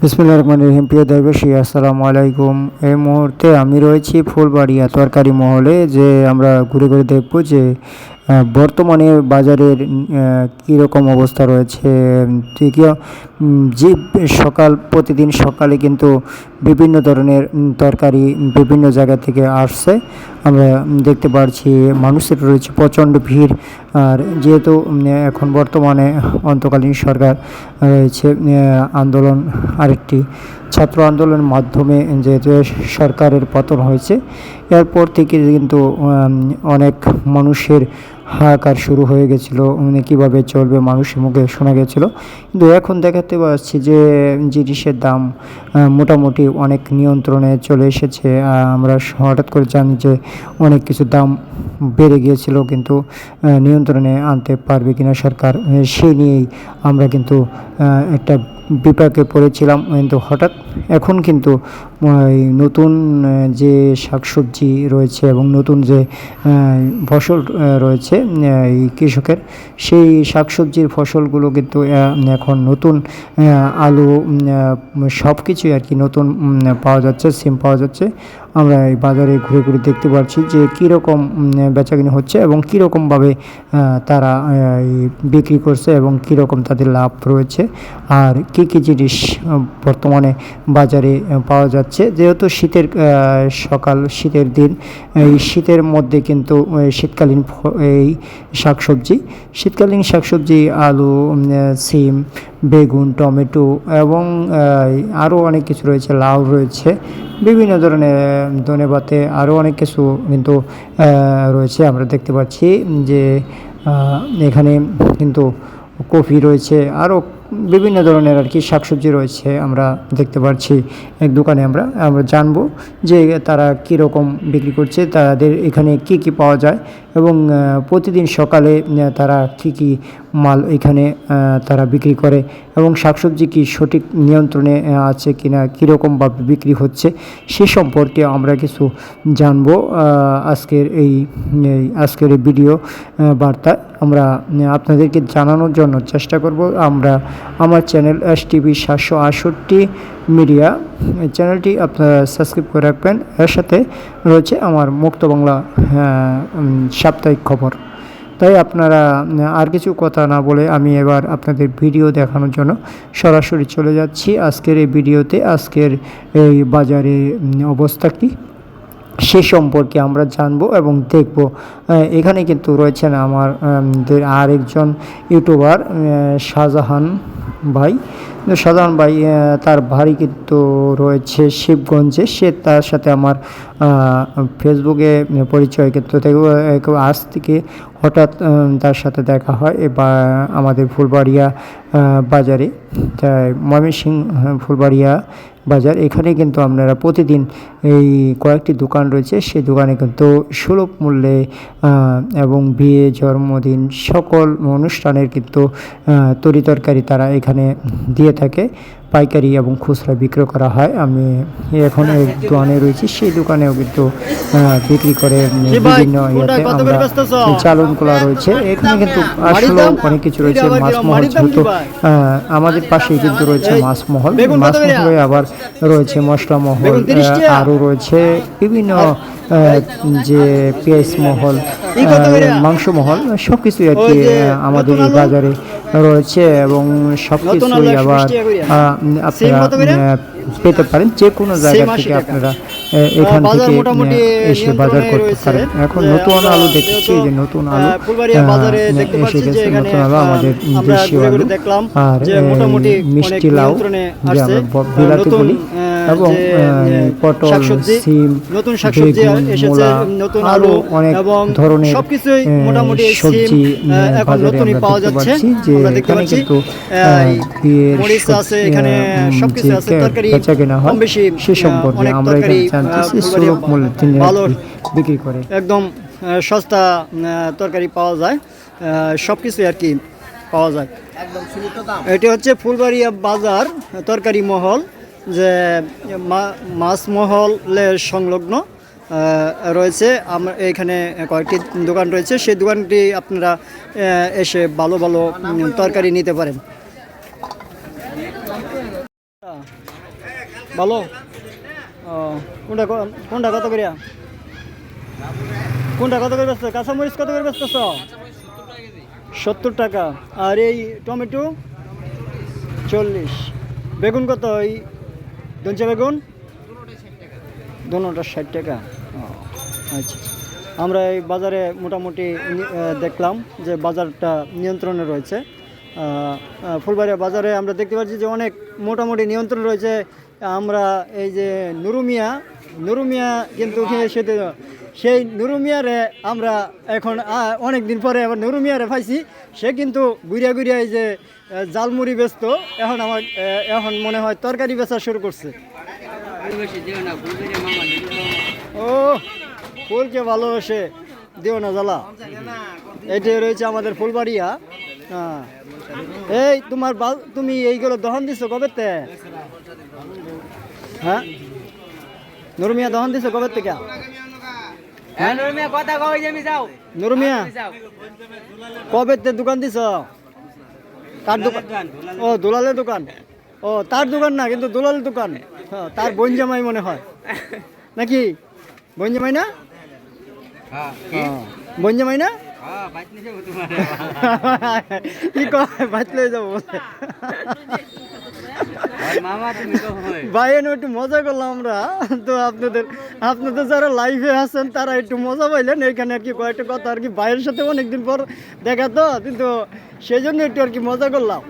বিসমুল্লাহ রহমান রহিম। প্রিয় দেবশী আসসালামু আলাইকুম। এই মুহূর্তে আমি রয়েছি ফুলবাড়িয়া তরকারি মহলে, যে আমরা ঘুরে ঘুরে দেখব যে বর্তমানে বাজারের কীরকম অবস্থা রয়েছে? তৃতীয় যে সকাল, প্রতিদিন সকালে কিন্তু বিভিন্ন ধরনের তরকারি বিভিন্ন জায়গা থেকে আসছে। আমরা দেখতে পাচ্ছি মানুষের রয়েছে প্রচণ্ড ভিড়। আর যেহেতু এখন বর্তমানে অন্তকালীন সরকার রয়েছে আন্দোলন আরেকটি ছাত্র আন্দোলনের মাধ্যমে যেহেতু সরকারের পতন হয়েছে, এরপর থেকে কিন্তু অনেক মানুষের হাহাকার শুরু হয়ে গেছিল মানে কীভাবে চলবে মানুষের মুখে শোনা গেছিল। কিন্তু এখন দেখাতে পাচ্ছি যে, জিনিসের দাম মোটামুটি অনেক নিয়ন্ত্রণে চলে এসেছে। আমরা হঠাৎ করে জানি যে, অনেক কিছু দাম বেড়ে গিয়েছিল, কিন্তু নিয়ন্ত্রণে আনতে পারবে কিনা সরকার, সেই নিয়েই আমরা কিন্তু একটা বিপাকে পড়েছিলাম কিন্তু হঠাৎ এখন কিন্তু নতুন যে শাকসবজি রয়েছে এবং নতুন যে ফসল রয়েছে এই কৃষকের, সেই শাকসবজির ফসলগুলো কিন্তু এখন নতুন আলু সব কিছুই আর কি নতুন পাওয়া যাচ্ছে, সিম পাওয়া যাচ্ছে। আমরা এই বাজারে ঘুরে ঘুরে দেখতে পাচ্ছি যে কীরকম বেচাকিনি হচ্ছে এবং কীরকমভাবে তারা বিক্রি করছে এবং কীরকম তাদের লাভ রয়েছে। আর কী কী জিনিস বর্তমানে বাজারে পাওয়া যাচ্ছে? যেহেতু শীতের সকাল, শীতের দিন, এই শীতের মধ্যে কিন্তু শীতকালীন এই শাকসবজি, শীতকালীন শাকসবজি, আলু সিম বেগুন, টমেটো এবং আরও অনেক কিছু রয়েছে, লাউ রয়েছে, বিভিন্ন ধরনের ধনে পাতে আরও অনেক কিছু কিন্তু রয়েছে আমরা দেখতে পাচ্ছি যে এখানে কিন্তু কফি রয়েছে আরও বিভিন্ন ধরনের আর কি শাকসবজি রয়েছে আমরা দেখতে পাচ্ছি। এক দোকানে আমরা আমরা জানব যে তারা কীরকম বিক্রি করছে, তাদের এখানে কি কি পাওয়া যায় এবং প্রতিদিন সকালে তারা কি কি মাল এখানে তারা বিক্রি করে এবং শাকসবজি কি সঠিক নিয়ন্ত্রণে আছে কিনা কীরকমভাবে বিক্রি হচ্ছে সে সম্পর্কে আমরা কিছু জানব আজকের এই আজকের এই ভিডিও আহ, বার্তায় আমরা আপনাদেরকে জানানোর জন্য চেষ্টা করব। আমরা আমার চ্যানেল এস টিভি সাতশো আটষট্টি মিডিয়া চ্যানেলটি আপনারা সাবস্ক্রাইব করে রাখবেন। এর সাথে রয়েছে আমার মুক্ত বাংলা সাপ্তাহিক খবর। তাই আপনারা আর কিছু কথা না বলে আমি এবার আপনাদের ভিডিও দেখানোর জন্য সরাসরি চলে যাচ্ছি। আজকের এই ভিডিওতে, আজকের এই বাজারে অবস্থা কী? সে সম্পর্কে আমরা জানব এবং দেখব। এখানে কিন্তু রয়েছেন আমার আরেকজন ইউটিউবার শাহজাহান ভাই। শাহজাহান ভাই তার বাড়ি কিন্তু রয়েছে শিবগঞ্জে। সে তার সাথে আমার ফেসবুকে পরিচয় কিন্তু আজ থেকে হঠাৎ তার সাথে দেখা হয় এবার আমাদের ফুলবাড়িয়া বাজারে। তাই ময়মনসিংহ, ফুলবাড়িয়া বাজার। এখানে কিন্তু আপনারা প্রতিদিন এই কয়েকটি দোকান রয়েছে। সেই দোকানে কিন্তু সুলভ মূল্যে এবং বিয়ে, জন্মদিন সকল অনুষ্ঠানের কিন্তু তরিতরকারি তারা এখানে দিয়ে থাকে। পাইকারি এবং খুচরা বিক্রয় করা হয়। আমি এখন এক দোকানে রয়েছি সেই দোকানেও কিন্তু বিক্রি করে বিভিন্ন ইয়েতে আমরা এই চালনগুলো রয়েছে। এখানে কিন্তু আসলে অনেক কিছু রয়েছে। মাছ মহল যেহেতু আমাদের পাশেই কিন্তু রয়েছে মাছ মহল। মাছ মহলে আবার রয়েছে মশলা মহল আরও রয়েছে বিভিন্ন যে পেঁয়াজ মহল মাংস মহল সব কিছুই আর কি আমাদের এই বাজারে রয়েছে এবং সব কিছুই আবার আপনারা পেতে পারেন যে কোনো জায়গা থেকে আপনারা। এখান বাজার থেকে মোটামুটি এসে বাজার করতে। পারেন এখন নতুন আলু দেখছি যে নতুন আলু দেখতে এসে গেছে নতুন আলু আমাদের দেশীয় আলু আর মোটামুটি মিষ্টি লাউ যে আমরা বিলাতি বলি এবং পটল সিম নতুন শাকসবজি এসেছে, নতুন আলু অনেক ধরনের সবকিছুই মোটামুটি সবজি এখন নতুনই পাওয়া যাচ্ছে। আমরা দেখতে এখানে পাচ্ছি, মরিচ আছে, এখানে সবকিছু আছে, তরকারি বেচা কেনা হয় সে সম্পর্কে আমরা ফুলবাড়িয়া সুলভ মূল্যে তিনি বিক্রি করে। একদম আহ, সস্তা তরকারি পাওয়া যায় সব কিছুই আর কি পাওয়া যায়। এটি হচ্ছে ফুলবাড়িয়া বাজার তরকারি মহল যে মা- মাছ মহলের সংলগ্ন আহ, রয়েছে। আমরা এখানে কয়েকটি দোকান রয়েছে সেই দোকানটি আপনারা এসে ভালো ভালো তরকারি নিতে পারেন। ভালো? ও, কোনটা কোনটা কত করিয়া? কোনটা কত করে বেচছো কাঁচামরিচ কত করে বেচতেছ? সত্তর টাকা। আর এই টমেটো? চল্লিশ। বেগুন কত? এই দঞ্চা বেগুন? দোনোটা ষাট টাকা। আচ্ছা। আমরা এই বাজারে মোটামুটি দেখলাম যে বাজারটা নিয়ন্ত্রণে রয়েছে। ফুলবাড়িয়া বাজারে আমরা দেখতে পাচ্ছি যে অনেক মোটামুটি নিয়ন্ত্রণ রয়েছে আমরা এই যে নুরুমিয়া নুরুমিয়া কিন্তু সেতে সেই নুরুমিয়ারে আমরা এখন অনেক দিন পরে আবার নুরুমিয়ারে পাইছি। সে কিন্তু ঘুরিয়া ঘুরিয়া এই যে জালমুড়ি ব্যস্ত। এখন আমার এখন মনে হয় তরকারি বেচা শুরু করছে। ও, ফুলকে ভালোবাসে। দিও না জ্বালা। এটাই রয়েছে আমাদের ফুলবাড়িয়া। হ্যাঁ এই তোমার তুমি এইগুলো দহন দিছো কবে তে? হ্যাঁ? নুরমিয়া দহন দিছো? কবে থেকে? হ্যাঁ? নরমিয়া কথা কই যে আমি যাও নুরমিয়া কবে তে দোকান দিছ? তার দোকান? ও দুলালের দোকান। ও তার দোকান না কিন্তু দুলালের দোকান। তার বনজামাই মনে হয়। নাকি? বনজামাই না? হ্যাঁ বনজামাই না? হ্যাঁ কি কয়? লয়ে যাব ভাই একটু মজা করলাম আমরা। তো আপনাদের আপনাদের যারা লাইভে আছেন, তারা একটু মজা পাইলেন। এখানে আর কি কয়েকটা কথা আর কি ভাইয়ের সাথে অনেকদিন পর দেখা তো, কিন্তু সেই জন্য একটু আর কি মজা করলাম।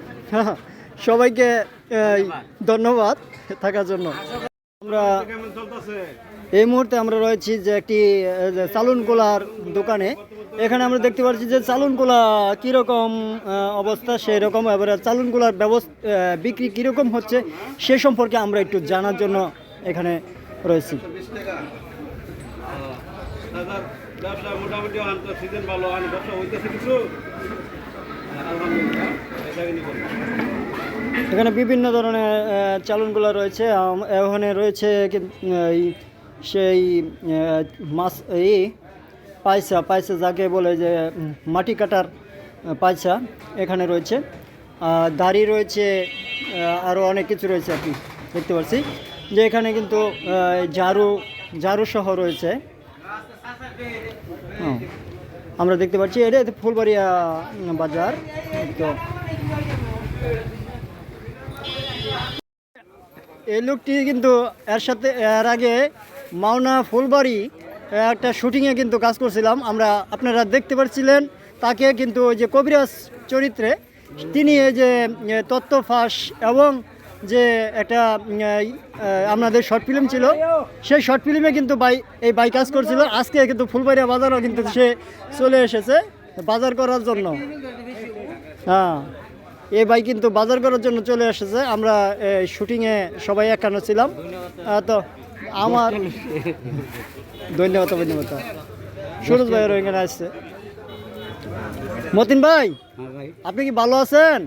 সবাইকে ধন্যবাদ থাকার জন্য। আমরা এই মুহূর্তে আমরা রয়েছি যে একটি চালুন কোলার দোকানে। এখানে আমরা দেখতে পাচ্ছি যে চালুন কোলা কীরকম অবস্থা সেই রকম এবারে চালুন কোলার ব্যবস্থা বিক্রি কীরকম হচ্ছে সে সম্পর্কে আমরা একটু জানার জন্য এখানে রয়েছি। এখানে বিভিন্ন ধরনের চালনগুলো রয়েছে এখানে রয়েছে সেই মাছ, এই পায়সা পায়সা যাকে বলে যে মাটি কাটার পায়সা এখানে রয়েছে। দাড়ি রয়েছে আরও অনেক কিছু রয়েছে কি, দেখতে পাচ্ছি। যে এখানে কিন্তু ঝাড়ু ঝাড়ু সহ রয়েছে। আমরা দেখতে পাচ্ছি, এটা ফুলবাড়িয়া বাজার। তো, এই লোকটি কিন্তু এর সাথে, এর আগে মাওনা ফুলবাড়ি একটা শুটিংয়ে কিন্তু কাজ করছিলাম। আমরা আপনারা দেখতে পাচ্ছিলেন তাকে কিন্তু ওই যে কবিরাজ চরিত্রে তিনি এই যে তত্ত্ব ফাঁস এবং যে একটা আপনাদের শর্ট ফিল্ম ছিল, সেই শর্ট ফিল্মে কিন্তু বাই, এই বাই কাজ করছিল। আজকে কিন্তু ফুলবাড়িয়া বাজারও কিন্তু সে চলে এসেছে বাজার করার জন্য। হ্যাঁ এই বাই কিন্তু বাজার করার জন্য চলে এসেছে। আমরা শুটিংয়ে সবাই একান্ন ছিলাম। তো আমার ধন্যবাদ ধন্যবাদ। সুরজ ভাই এখানে আসছে। মতিন ভাই হ্যাঁ ভাই। আপনি কি ভালো আছেন?